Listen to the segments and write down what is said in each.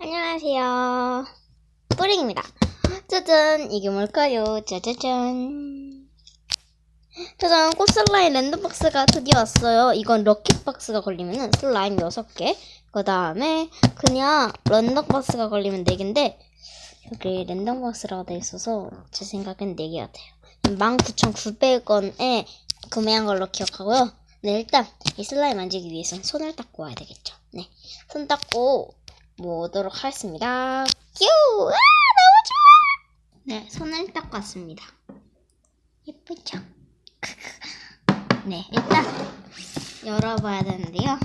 안녕하세요. 뿌링입니다. 짜잔, 이게 뭘까요? 짜자잔. 짜잔, 꽃슬라임 랜덤박스가 드디어 왔어요. 이건 럭키박스가 걸리면은 슬라임 6개. 그 다음에 그냥 랜덤박스가 걸리면 4개인데, 여기 랜덤박스라고 돼 있어서 제 생각엔 4개 같아요. 19,900원에 구매한 걸로 기억하고요. 네, 일단 이 슬라임 만지기 위해서는 손을 닦고 와야 되겠죠. 네, 손 닦고 모도록 하겠습니다. 뀨! 아, 너무 좋아! 네, 손을 닦고 왔습니다. 예쁘죠? 네, 일단 열어봐야 되는데요.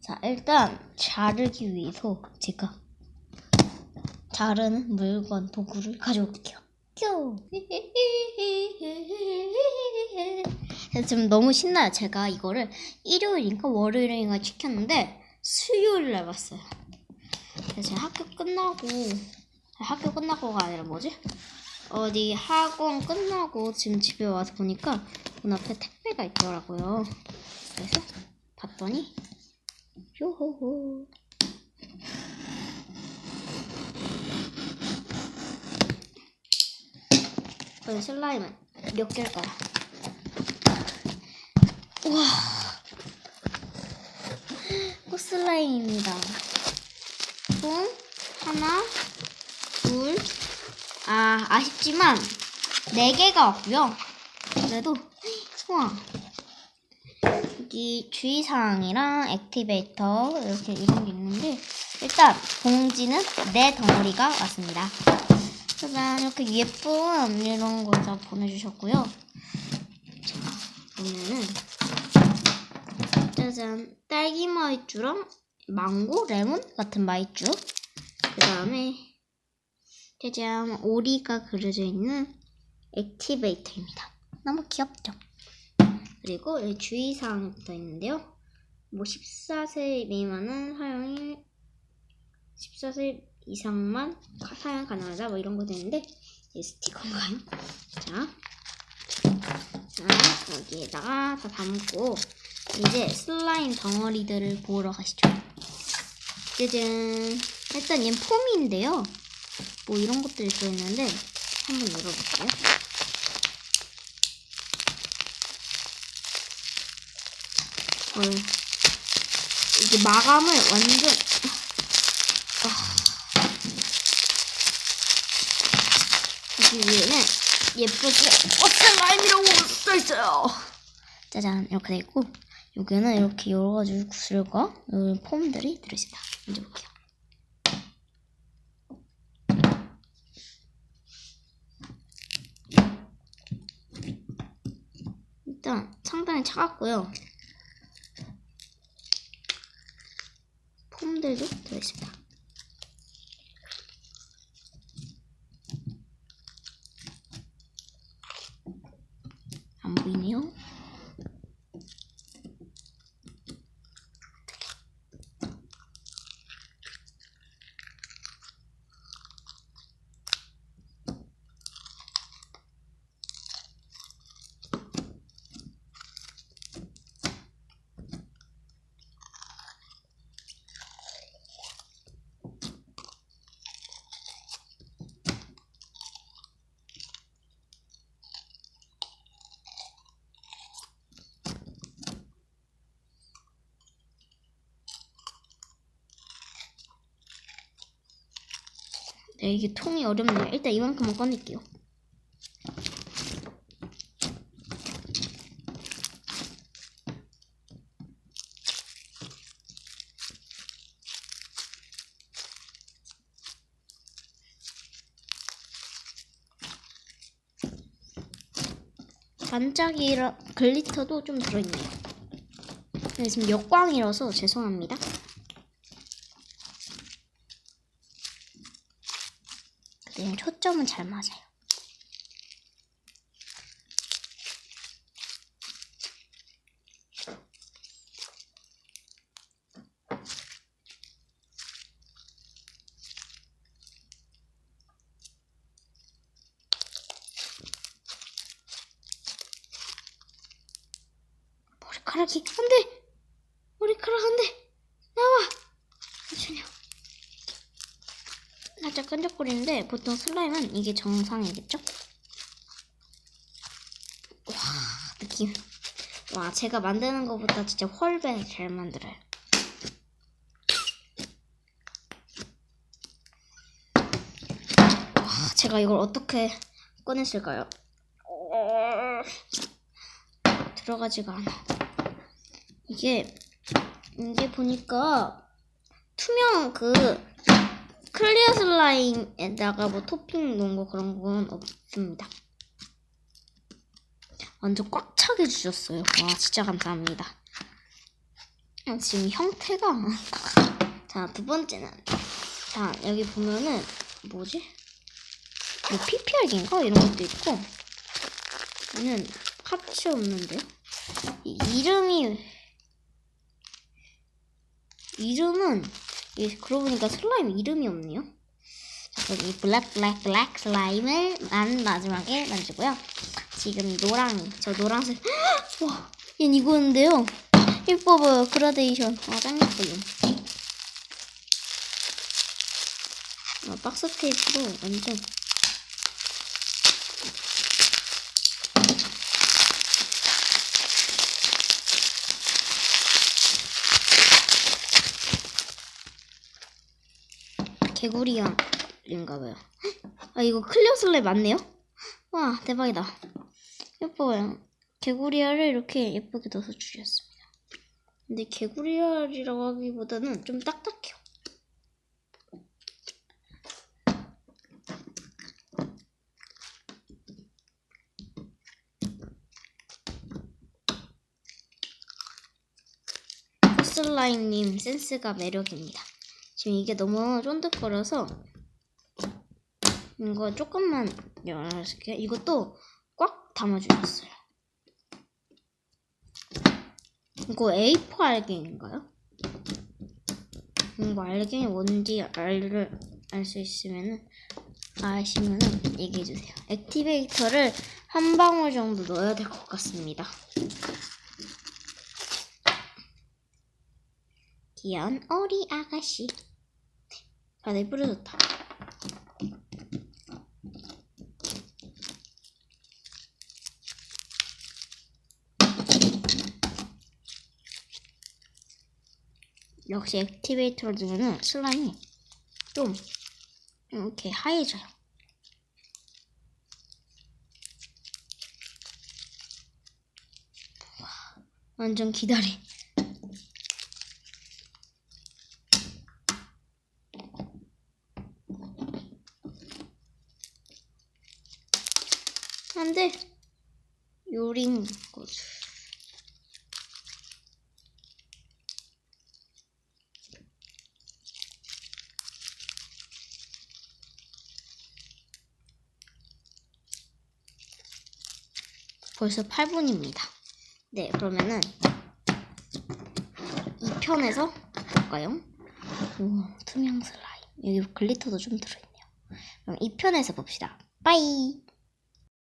자, 일단 자르기 위해서 제가 자르는 물건 도구를 가져올게요. 뀨! 지금 너무 신나요. 제가 이거를 일요일인가 월요일인가 시켰는데 수요일 날 왔어요. 제가 학교 끝나고 학교 끝나고가 아니라 뭐지? 어디 학원 끝나고 지금 집에 와서 보니까 문 앞에 택배가 있더라고요. 그래서 봤더니 요호호 그럼 슬라임은 몇 개일까요? 우와 꽃슬라임입니다. 총 하나, 둘, 아 아쉽지만 네 개가 왔고요. 그래도 우와 여기 주의사항이랑 액티베이터 이렇게 이런 게 있는데 일단 봉지는 네 덩어리가 왔습니다. 짜잔 이렇게 예쁜 이런 거 다 보내주셨고요. 자 보면은 짜잔 딸기 마이쮸랑 망고, 레몬 같은 마이쮸 그 다음에 짜잔 오리가 그려져 있는 액티베이터입니다. 너무 귀엽죠? 그리고 여기 주의사항이 붙어 있는데요. 뭐 14세 미만은 사용이 14세 이상만 가- 사용 가능하다 뭐 이런 거 되는데 이 스티커인가요? 자, 자 여기에다가 다 담고 이제 슬라임 덩어리들을 보러 가시죠. 짜잔 일단 얘는 폼인데요. 뭐 이런 것들이 들어있는데 한번 열어볼게요. 헐. 이게 마감을 완전 하기 위해는 예쁘게 꽃슬라임이라고 써있어요. 짜잔 이렇게 돼 있고 여기는 이렇게 여러 가지 구슬과 폼들이 들어있습니다. 먼저 볼게요. 일단 상당히 차갑고요. 폼들도 들어있습니다. 안 보이네요. 네, 이게 통이 어렵네요. 일단 이만큼만 꺼낼게요. 반짝이라 글리터도 좀 들어있네요. 네, 지금 역광이라서 죄송합니다. 네, 초점은 잘 맞아요. 머리카락이 안 돼! 머리카락 안 돼! 나와! 잠시만요. 살짝 끈적거리는데 보통 슬라임은 이게 정상이겠죠? 와 느낌 와 제가 만드는 것보다 진짜 훨배 잘 만들어요 와 제가 이걸 어떻게 꺼냈을까요? 들어가지가 않아 이게 이게 보니까 투명 그 클리어 슬라임에다가 뭐 토핑 놓은 거 그런 건 없습니다. 완전 꽉 차게 주셨어요. 와 진짜 감사합니다. 아, 지금 형태가 자 두 번째는 자 여기 보면은 뭐지? 뭐 PPR인가 이런 것도 있고 얘는 없는데요? 이, 이름이 이름은 이 그러고 보니까 슬라임 이름이 없네요. 이 블랙 블랙 블랙 슬라임을 만 마지막에 만들고요. 지금 노랑 저 노란색 와, 얘 이거인데요. 예뻐 보여 그라데이션. 아, 짱 예뻐요. 아, 박스 테이프로 완전 개구리알인가 봐요. 아 이거 클리어 슬라임 맞네요? 와 대박이다. 예뻐요. 개구리알을 이렇게 예쁘게 넣어서 주셨습니다. 근데 개구리알이라고 하기보다는 좀 딱딱해요. 코슬라임님 센스가 매력입니다. 지금 이게 너무 쫀득거려서 이거 조금만 열어줄게요. 이것도 꽉 담아주셨어요. 이거 A4 알갱인가요? 이거 알갱이 뭔지 알, 알수 있으면은 아시면은 얘기해 주세요. 액티베이터를 한 방울 정도 넣어야 될 것 같습니다. 귀여운 어리 아가씨. 바다에 뿌려졌다. 역시 액티베이터를 넣으면 슬라임이 좀 이렇게 하얘져요. 와, 완전 기다리. 안 돼 요린 거지. 벌써 8분입니다. 네, 그러면은 2편에서 볼까요? 오, 투명 슬라임. 여기 글리터도 좀 들어있네요. 그럼 2편에서 봅시다. 빠이!